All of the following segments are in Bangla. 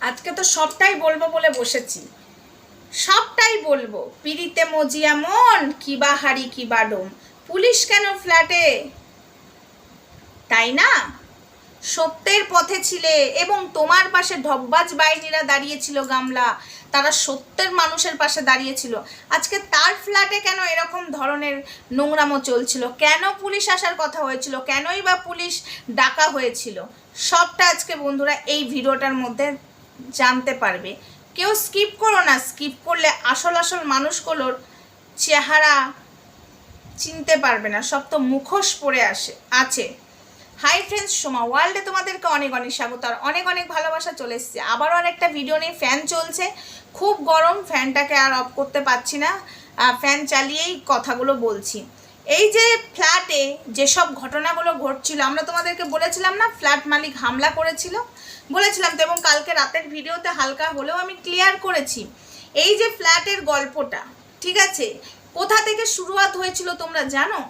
আজকে তো সবটাই বলব বলে বসেছি। সবটাই বলব। পিড়িতে মজিয়া মন কিবা হাড়ি কিবা ডোম। পুলিশ কেন ফ্ল্যাটে? তাই না? সত্যের পথে ছিলে এবং তোমার পাশে ঢব্বাজ বাইনিরা দাঁড়িয়েছিল গামলা। তারা সত্যের মানুষের পাশে দাঁড়িয়েছিল। আজকে তার ফ্ল্যাটে কেন এরকম ধরনের নোংরামো চলছিল? কেন পুলিশ আসার কথা হয়েছিল? কেনই বা পুলিশ ডাকা হয়েছিল? সবটা আজকে বন্ধুরা এই ভিডিওটার মধ্যে জানতে পারবে। কেউ স্কিপ করো না স্কিপ করলে আসল আসল মানুষগুলোর চেহারা চিনতে পারবে না, সব তো মুখোশ পড়ে আসে, আছে। হাই ফ্রেন্ডস সোমা ওয়ার্ল্ডে তোমাদেরকে অনেক অনেক স্বাগত, আর অনেক অনেক ভালোবাসা চলে এসছে। আবারও আর একটা ভিডিও নিয়ে ফ্যান চলছে। খুব গরম ফ্যানটাকে আর অফ করতে পারছি না ফ্যান চালিয়েই কথাগুলো বলছি। এই যে ফ্ল্যাটে যেসব ঘটনাগুলো ঘটছিল, আমরা তোমাদেরকে বলেছিলাম না ফ্ল্যাট মালিক হামলা করেছিল? বলেছিলাম তো, এবং কালকে রাতের ভিডিওতে হালকা হলেও আমি ক্লিয়ার করেছি। এই যে ফ্ল্যাটের গল্পটা, ঠিক আছে? কোথা থেকে শুরুয়াত হয়েছিল তোমরা জানো?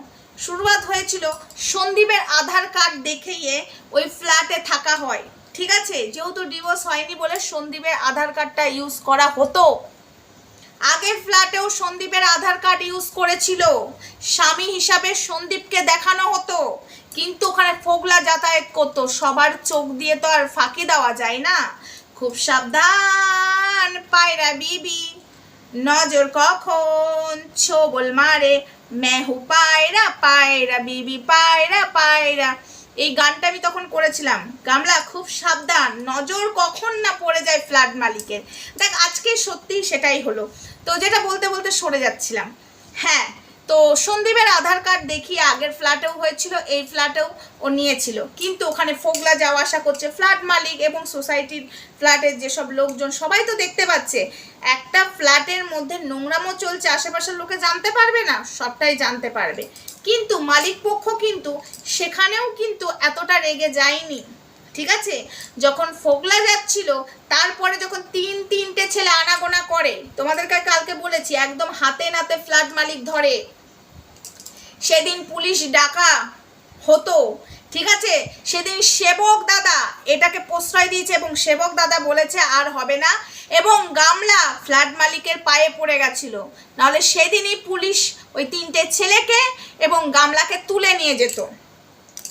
শুরুয়াত হয়েছিল সন্দীপের আধার কার্ড দেখিয়ে ওই ফ্ল্যাটে থাকা হয়, ঠিক আছে? যেহেতু ডিভোর্স হয়নি বলে সন্দীপের আধার কার্ডটা ইউজ করা হতো। আগের ফ্ল্যাটেও সন্দীপের আধার কার্ড ইউজ করেছিল। স্বামী হিসাবে সন্দীপকে দেখানো হতো। কিন্তু ওখানে ফোগলা যাতায়াত করতো। সবার চোখ দিয়ে তো আর ফাঁকি দেওয়া যায় না। খুব সাবধান পায়রা বিবি। নজর কখন ছোবল মারে? মেহু পায়রা পায়রা বিবি, পায়রা পায়রা। এই গানটা আমি তখন করেছিলাম। গামলা, খুব সাবধান। নজর কখন না পড়ে যায় ফ্ল্যাট মালিকের। দেখ, আজকে সত্যি সেটাই হলো। তো যেটা বলতে বলতে সরে যাচ্ছিলাম। হ্যাঁ তো সন্দীপের আধার কার্ড দেখিয়ে আগের ফ্ল্যাটেও হয়েছিল, এই ফ্ল্যাটেও ও নিয়েছিল। কিন্তু ওখানে ফোগলা যাওয়া আসা করছে, ফ্ল্যাট মালিক এবং সোসাইটির ফ্ল্যাটের যেসব লোকজন, সবাই তো দেখতে পাচ্ছে। একটা ফ্ল্যাটের মধ্যে নোংরামো চলছে, আশেপাশের লোকে জানতে পারবে না, সবটাই জানতে পারবে। কিন্তু মালিক পক্ষ কিন্তু সেখানেও কিন্তু এতটা রেগে যায়নি, ঠিক আছে? যখন ফোগলা যাচ্ছিল, তারপরে যখন তিন তিনটে ছেলে আনাগোনা করে, তোমাদেরকে কালকে বলেছি, একদম হাতে নাতে ফ্ল্যাট মালিক ধরে। সেদিন পুলিশ ডাকা হতো, ঠিক আছে? সেদিন সেবক দাদা এটাকে প্রশ্রয় দিয়েছে এবং সেবক দাদা বলেছে আর হবে না এবং গামলা ফ্ল্যাট মালিকের পায়ে পড়ে গেছিল। নাহলে সেদিনই পুলিশ ওই তিনটে ছেলেকে এবং গামলাকে তুলে নিয়ে যেত।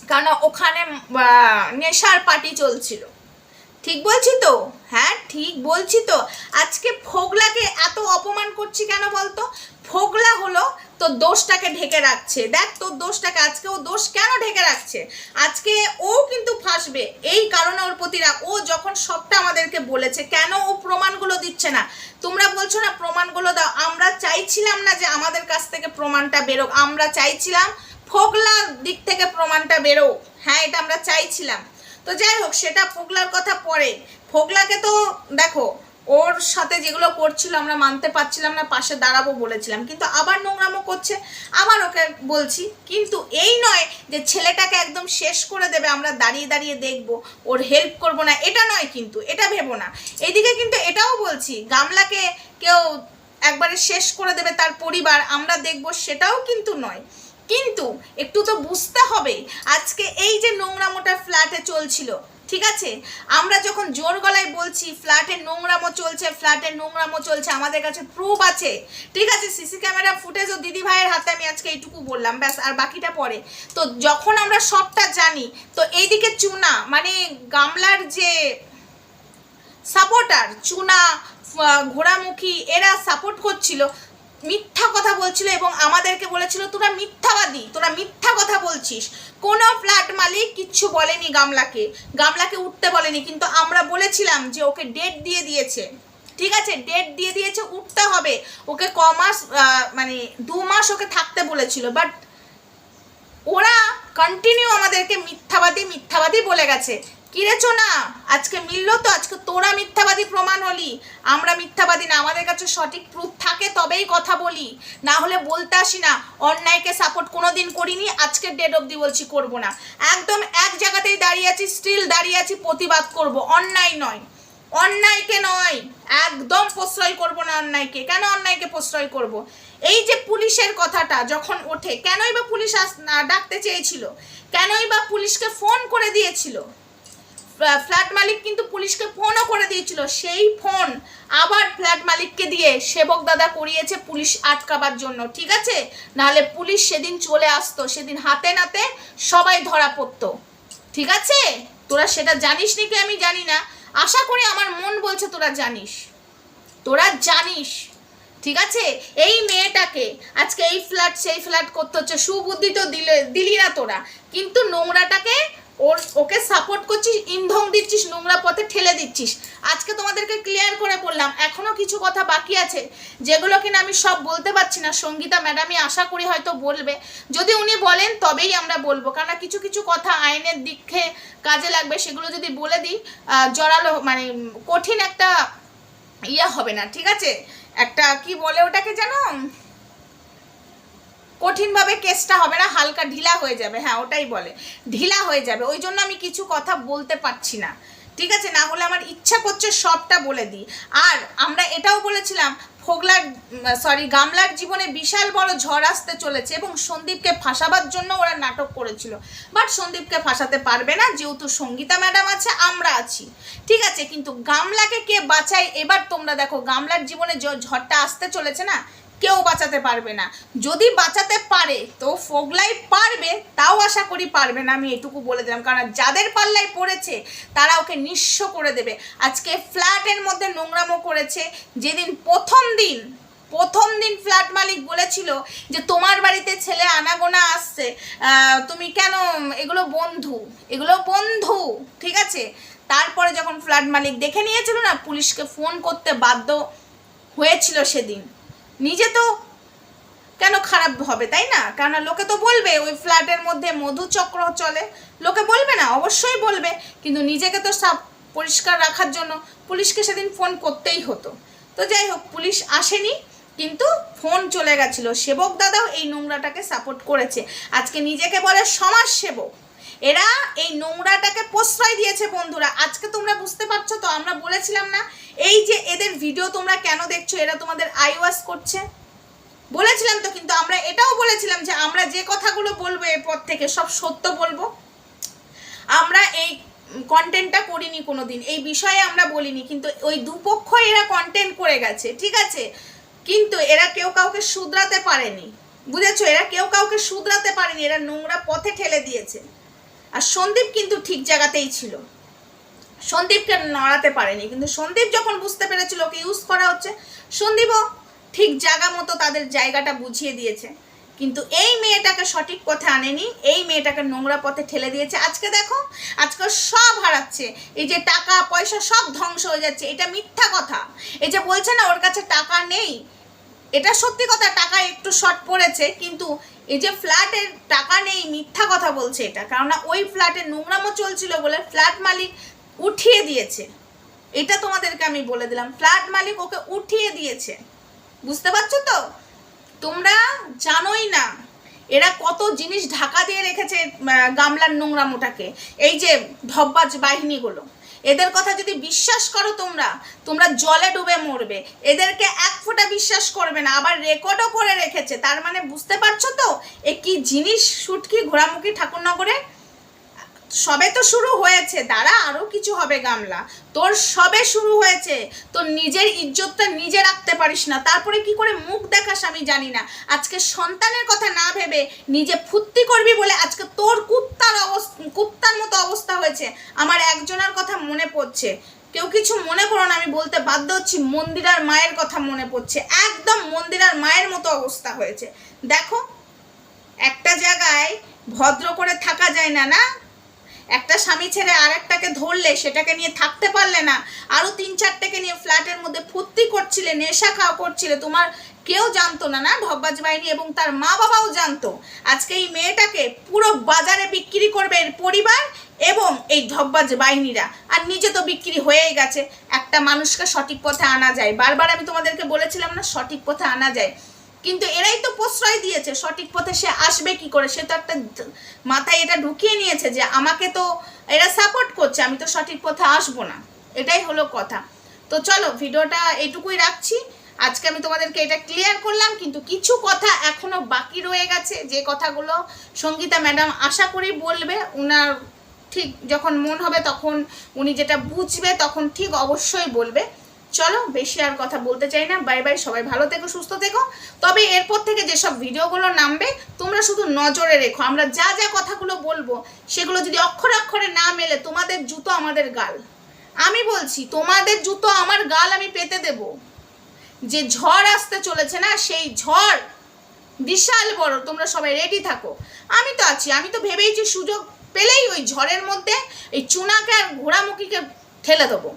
কারণ ওখানে নেশার পার্টি চলছিল। ঠিক বলছি তো? হ্যাঁ ঠিক বলছি তো। আজকে ফোগলাকে এত অপমান করছি কেন বলতো? ফোগলা হলো তোর দোষটাকে ঢেকে রাখছে। দেখ, তোর দোষটাকে, আজকে ও দোষ কেন ঢেকে রাখছে? আজকে ও কিন্তু ফাঁসবে। এই কারণে ওর প্রতি রাগ ও যখন সবটা আমাদেরকে বলেছে, কেন ও প্রমাণগুলো দিচ্ছে না? তোমরা বলছো না, প্রমাণগুলো দাও। আমরা চাইছিলাম না যে আমাদের কাছ থেকে প্রমাণটা বেরোক। আমরা চাইছিলাম ফোগলার দিক থেকে প্রমাণটা বেরোক। হ্যাঁ এটা আমরা চাইছিলাম। তো যাই হোক, সেটা ফোগলার কথা পরে। ফোগলাকে তো দেখো, ওর সাথে যেগুলো করছিল আমরা মানতে পারছিলাম না, পাশে দাঁড়াবো বলেছিলাম। কিন্তু আবার নোংরামো করছে, আবার ওকে বলছি, কিন্তু এই নয় যে ছেলেটাকে একদম শেষ করে দেবে, আমরা দাঁড়িয়ে দাঁড়িয়ে দেখব, ওর হেল্প করব না। এটা নয় কিন্তু, এটা ভেবো না। এদিকে কিন্তু এটাও বলছি, গামলাকে কেউ একবারে শেষ করে দেবে তার পরিবার, আমরা দেখব সেটাও কিন্তু নয়। কিন্তু একটু তো বুঝতে হবে, আজকে এই যে নোংরামোটা ফ্ল্যাটে চলছিল, ঠিক আছে? আমরা যখন জোর গলায় বলছি ফ্ল্যাটে নোংরামো চলছে ফ্ল্যাটে নোংরামো চলছে, আমাদের কাছে প্রুফ আছে, ঠিক আছে? সিসি ক্যামেরা ফুটেজও দিদি ভাইয়ের হাতে আমি আজকে এইটুকু বললাম, ব্যাস, আর বাকিটা পরে। তো যখন আমরা সবটা জানি, তো এইদিকে চুনা মানে গামলার যে সাপোর্টার চুনা ঘোড়ামুখী, এরা সাপোর্ট করছিল মিথ্যা কথা বলছিল এবং আমাদেরকে বলেছিল, তোরা মিথ্যাবাদী, তোরা মিথ্যা কথা বলছিস। কোনো ফ্ল্যাট মালিক কিচ্ছু বলেনি গামলাকে। গামলাকে উঠতে বলেনি। কিন্তু আমরা বলেছিলাম যে ওকে ডেট দিয়ে দিয়েছে। ঠিক আছে? ডেট দিয়ে দিয়েছে, উঠতে হবে। ওকে ক মাস মানে দু মাস ওকে থাকতে বলেছিল। বাট ওরা কন্টিনিউ আমাদেরকে মিথ্যাবাদী মিথ্যাবাদী বলে গেছে। কিরেছো না আজকে মিললো তো? আজকে তোরা মিথ্যাবাদী প্রমাণ হলি। আমরা মিথ্যাবাদী না। আমাদের কাছে সঠিক প্রুফ থাকে, তবেই কথা বলি। না হলে বলতে আসি না। অন্যায়কে সাপোর্ট কোনো দিন করিনি। আজকের ডেট অবধি বলছি করব না। একদম এক জায়গাতেই দাঁড়িয়ে আছি স্টিল দাঁড়িয়ে আছি, প্রতিবাদ করব। অন্যায় নয়। অন্যায়কে নয়। একদম প্রশ্রয় করব না অন্যায়কে। কেন অন্যায়কে প্রশ্রয় করব? এই যে পুলিশের কথাটা যখন ওঠে, কেনই বা পুলিশ ডাকতে চেয়েছিল? কেনই বা পুলিশকে ফোন করে দিয়েছিল? ফ্ল্যাট মালিক কিন্তু পুলিশকে ফোনও করে দিয়েছিল। সেই ফোন আবার ফ্ল্যাট মালিককে দিয়ে সেবক দাদা করিয়েছে পুলিশ আটকাবার জন্য, ঠিক আছে? নাহলে পুলিশ সেদিন চলে আসতো, সেদিন হাতে নাতে সবাই ধরা পড়তো, ঠিক আছে? তোরা সেটা জানিস নাকি আমি জানি না? আশা করি আমার মন বলছে তোরা জানিস। তোরা জানিস, ঠিক আছে? এই মেয়েটাকে আজকে এই ফ্ল্যাট, সেই ফ্ল্যাট করতে হচ্ছে, সুবুদ্ধি তো দিলে, দিলি না তোরা। কিন্তু নোংরাটাকে ওর, ওকে সাপোর্ট করছিস, ইন্ধন দিচ্ছিস, নোংরা পথে ঠেলে দিচ্ছিস। আজকে তোমাদেরকে ক্লিয়ার করে বললাম এখনও কিছু কথা বাকি আছে, যেগুলো কিনা আমি সব বলতে পারছি না। সঙ্গীতা ম্যাডামই আশা করি হয়তো বলবে। যদি উনি বলেন, তবেই আমরা বলব। কারণ কিছু কিছু কথা আইনের দিকে কাজে লাগবে, সেগুলো যদি বলে দিই জড়ালো মানে কঠিন একটা ইয়া হবে না, ঠিক আছে? একটা কি বলে ওটাকে জানো কঠিনভাবে কেসটা হবে না, হালকা ঢিলা হয়ে যাবে হ্যাঁ ওটাই বলে। ঢিলা হয়ে যাবে, ওই জন্য আমি কিছু কথা বলতে পারছি না। ঠিক আছে? না হলে আমার ইচ্ছা করছে সবটা বলে দিই। আর আমরা এটাও বলেছিলাম, ফোগলার সরি গামলার জীবনে বিশাল বড় ঝড় আসতে চলেছে এবং সন্দীপকে ফাঁসাবার জন্য ওরা নাটক করেছিল। বাট সন্দীপকে ফাঁসাতে পারবে না, যেহেতু সঙ্গীতা ম্যাডাম আছে, আমরা আছি। ঠিক আছে? কিন্তু গামলাকে কে বাঁচায়? এবার তোমরা দেখো, গামলার জীবনে ঝড়টা আসতে চলেছে না কেউ বাঁচাতে পারবে না। যদি বাঁচাতে পারে, তো ফোগলাই পারবে, তাও আশা করি পারবে না। আমি এটুকু বলে দিলাম, কারণ যাদের পাল্লায় পড়েছে, তারা ওকে নিঃস্ব করে দেবে। আজকে ফ্ল্যাটের মধ্যে নোংরামো করেছে। যেদিন প্রথম দিন প্রথম দিন ফ্ল্যাট মালিক বলেছিল যে, তোমার বাড়িতে ছেলে আনাগোনা আসছে। তুমি কেন, এগুলো বন্ধু এগুলো বন্ধু, ঠিক আছে? তারপরে যখন ফ্ল্যাট মালিক দেখে নিয়েছিল না, পুলিশকে ফোন করতে বাধ্য হয়েছিল সেদিন। নিজে তো কেন খারাপ হবে, তাই না? কারণ লোকে তো বলবে, ওই ফ্ল্যাটের মধ্যে মধুচক্র চলে। লোকে বলবে না, অবশ্যই বলবে। কিন্তু নিজেকে তো সাপ পরিষ্কার রাখার জন্য পুলিশকে সেদিন ফোন করতেই হতো। তো যাই হোক, পুলিশ আসেনি, কিন্তু ফোন চলে গেছিল। সেবক দাদাও এই নোংরাটাকে সাপোর্ট করেছে। আজকে নিজেকে বলে সমাজ সেবক এরা এই নোংরাটাকে প্রশ্রয় দিয়েছে বন্ধুরা। আজকে তোমরা বুঝতে পারছ তো, আমরা বলেছিলাম না, এই যে এদের ভিডিও তোমরা কেন দেখছ, এরা তোমাদের আইওয়াশ করছে? বলেছিলাম তো, কিন্তু আমরা এটাও বলেছিলাম যে আমরা যে কথাগুলো বলব এরপর থেকে, সব সত্য বলব। আমরা এই কন্টেন্টটা করিনি কোনোদিন, এই বিষয়ে আমরা বলিনি, কিন্তু ওই দুপক্ষ এরা কন্টেন্ট করে গেছে, ঠিক আছে? কিন্তু এরা কেউ কাউকে শুধরাতে পারেনি, বুঝেছ? এরা কেউ কাউকে শুধরাতে পারেনি, এরা নোংরা পথে ঠেলে দিয়েছে। আর সন্দীপ কিন্তু ঠিক জায়গাতেই ছিল। সন্দীপকে নড়াতে পারেনি, কিন্তু সন্দীপ যখন বুঝতে পেরেছিল ওকে ইউজ করা হচ্ছে, সন্দীপও ঠিক জায়গা মতো তাদের জায়গাটা বুঝিয়ে দিয়েছে। কিন্তু এই মেয়েটাকে সঠিক পথে আনেনি, এই মেয়েটাকে নোংরা পথে ঠেলে দিয়েছে। আজকে দেখো, আজকে সব হারাচ্ছে। এই যে টাকা, পয়সা সব ধ্বংস হয়ে যাচ্ছে, এটা মিথ্যা কথা। এই যে বলছে না, ওর কাছে টাকা নেই, এটা সত্যি কথা, টাকা একটু শর্ট পড়েছে, কিন্তু এই যে ফ্ল্যাটের টাকা নেই, মিথ্যা কথা বলছে এটা। কেননা ওই ফ্ল্যাটে নোংরামো চলছিল বলে ফ্ল্যাট মালিক উঠিয়ে দিয়েছে। এটা তোমাদেরকে আমি বলে দিলাম, ফ্ল্যাট মালিক ওকে উঠিয়ে দিয়েছে। বুঝতে পারছ তো? তোমরা জানোই না, এরা কত জিনিস ঢাকা দিয়ে রেখেছে গামলার নোংরামোটাকে। এই যে ধব্বাজ বাহিনীগুলো। এদের কথা যদি বিশ্বাস করো তোমরা তোমরা জলে ডুবে মরবে। এদেরকে এক ফোঁটা বিশ্বাস করবে না, আবার রেকর্ডও করে রেখেছে। তার মানে বুঝতে পারছ তো? এ কি জিনিস, সুটকি ঘোরামুখী ঠাকুরনগরে? সবে তো শুরু হয়েছে, দাঁড়া আরও কিছু হবে গামলা। তোর সবে শুরু হয়েছে, তোর নিজের ইজ্জতটা নিজে রাখতে পারিস না, তারপরে কি করে মুখ দেখাস আমি জানি না। আজকে সন্তানের কথা না ভেবে নিজে ফুর্তি করবি বলে আজকে তোর কুত্তার অবস্থা, কুত্তার মতো অবস্থা হয়েছে, আমার একজনের কথা মনে পড়ছে। কেউ কিছু মনে করো না, আমি বলতে বাধ্য হচ্ছি, মন্দিরার মায়ের কথা মনে পড়ছে, একদম মন্দিরার মায়ের মতো অবস্থা হয়েছে। দেখো, একটা জায়গায় ভদ্র করে থাকা যায় না না? একটা স্বামী ছেড়ে আরেকটাকে ধরলে সেটাকে নিয়ে থাকতে পারলে না। আরও তিন চারটাকে নিয়ে ফ্ল্যাটের মধ্যে ফুর্তি করছিলে, নেশা খাওয়া করছিলে, তোমার কেউ জানতো না না? ধব্বাজ বাহিনী এবং তার মা বাবাও জানতো। আজকে এই মেয়েটাকে পুরো বাজারে বিক্রি করবে এর পরিবার এবং এই ধব্বাজ বাহিনীরা। আর নিজে তো বিক্রি হয়েই গেছে। একটা মানুষকে সঠিক পথে আনা যায়। বারবার আমি তোমাদেরকে বলেছিলাম না, সঠিক পথে আনা যায়। কিন্তু এরাই তো প্রশ্রয় দিয়েছে, সঠিক পথে সে আসবে কি করে? সে তো একটা মাথায় এটা ঢুকিয়ে নিয়েছে যে আমাকে তো এরা সাপোর্ট করছে, আমি তো সঠিক পথে আসব না। এটাই হলো কথা। তো চলো, ভিডিওটা এটুকুই রাখছি। আজকে আমি তোমাদেরকে এটা ক্লিয়ার করলাম, কিন্তু কিছু কথা এখনও বাকি রয়ে গেছে। যে কথাগুলো সঙ্গীতা ম্যাডাম আশা করি বলবে ওনার ঠিক যখন মন হবে তখন উনি যেটা বুঝবে তখন ঠিক অবশ্যই বলবে। চলো বেশি আর কথা বলতে চাই না। বাই বাই সবাই ভালো থেকো, সুস্থ থেকো। তবে এরপর থেকে যেসব ভিডিওগুলো নামবে, তোমরা শুধু নজরে রেখো। আমরা যা যা কথাগুলো বলব, সেগুলো যদি অক্ষরে অক্ষরে না মেলে, তোমাদের জুতো আমাদের গাল। আমি বলছি, তোমাদের জুতো আমার গাল আমি পেতে দেব। যে ঝড় আসতে চলেছে না, সেই ঝড় বিশাল বড়, তোমরা সবাই রেডি থাকো। আমি তো আছি, আমি তো ভেবেইছি সুযোগ পেলেই ওই ঝড়ের মধ্যে এই চুনাকে আর ঘোড়ামুখীকে ঠেলে দেবো।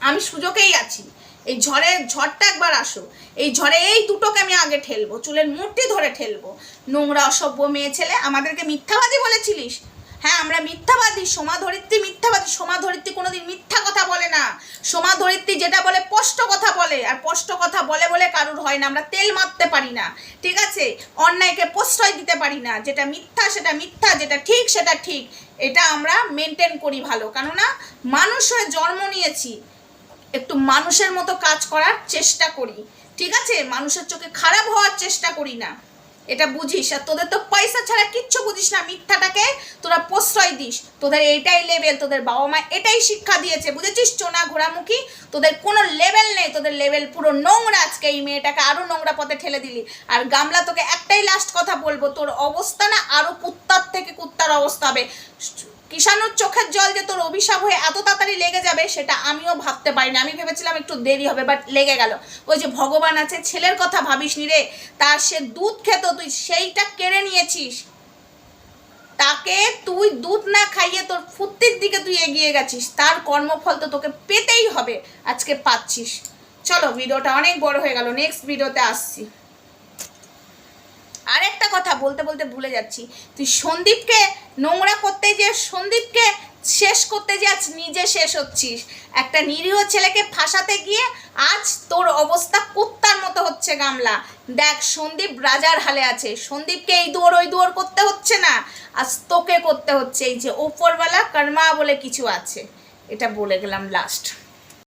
আমি সুযোগেই আছি। এই ঝড়ে, ঝড়টা একবার আসো এই ঝড়ে এই দুটোকে আমি আগে ঠেলবো, চুলের মুঠটি ধরে ঠেলবো। নোংরা, অসভ্য মেয়ে ছেলে, আমাদেরকে মিথ্যাবাদী বলেছিলিস? হ্যাঁ আমরা মিথ্যাবাদী সোমা ধরিত্রী মিথ্যাবাদী। সোমা ধরিত্রী কোনোদিন মিথ্যা কথা বলে না। সোমা ধরিত্রী যেটা বলে, স্পষ্ট কথা বলে। আর স্পষ্ট কথা বলে বলে কারুর হয় না। আমরা তেল মারতে পারি না। ঠিক আছে? অন্যায়কে প্রশ্রয় দিতে পারি না। যেটা মিথ্যা, সেটা মিথ্যা, যেটা ঠিক, সেটা ঠিক। এটা আমরা মেনটেন করি ভালো। কেননা, মানুষ হয়ে জন্ম নিয়েছি। একটু মানুষের মতো কাজ করার চেষ্টা করি। ঠিক আছে? মানুষের চোখে খারাপ হওয়ার চেষ্টা করি না। এটা বুঝিস। আর তোদের তো পয়সা ছাড়া কিচ্ছু বুঝিস না মিথ্যাটাকে। তোরা প্রশ্রয় দিস। তোদের এইটাই লেভেল তোদের বাবা মা এটাই শিক্ষা দিয়েছে। বুঝেছিস? চোনা ঘোরামুখী তোদের কোনো লেভেল নেই। তোদের লেভেল পুরো নোংরা আজকে। এই মেয়েটাকে আরও নোংরা পথে ঠেলে দিলি। আর গামলা তোকে একটাই লাস্ট কথা বলব। তোর অবস্থা না আরও কুত্তার থেকে কুত্তার অবস্থা হবে। কিষাণুর চোখের জল যে তোর অভিশাপ হয়ে এত তাড়াতাড়ি লেগে যাবে, সেটা আমিও ভাবতে পারিনি। আমি ভেবেছিলাম একটু দেরি হবে বাট লেগে গেল। ওই যে ভগবান আছে, ছেলের কথা ভাবিস নি রে? তার সে দুধ খেত, তুই সেইটা কেড়ে নিয়েছিস। তাকে তুই দুধ না খাইয়ে তোর ফুর্তির দিকে তুই এগিয়ে গেছিস। তার কর্মফল তো তোকে পেতেই হবে। আজকে পাচ্ছিস। চলো, ভিডিওটা অনেক বড় হয়ে গেল। নেক্সট ভিডিওতে আসছি। আরেকটা কথা বলতে বলতে ভুলে যাচ্ছি। তুই সন্দীপকে নোংরা করতে যে সন্দীপকে শেষ করতে যে আজ নিজে শেষ হচ্ছিস। একটা নিরীহ ছেলেকে ফাঁসাতে গিয়ে আজ তোর অবস্থা কুত্তার মতো হচ্ছে গামলা। দেখ, সন্দীপ রাজার হালে আছে। সন্দীপকে এই দুয়ার, ওই দুয়ার করতে হচ্ছে না। আজ তোকে করতে হচ্ছে। এই যে ওপরওয়ালা কর্মা বলে কিছু আছে। এটা বলে গেলাম লাস্ট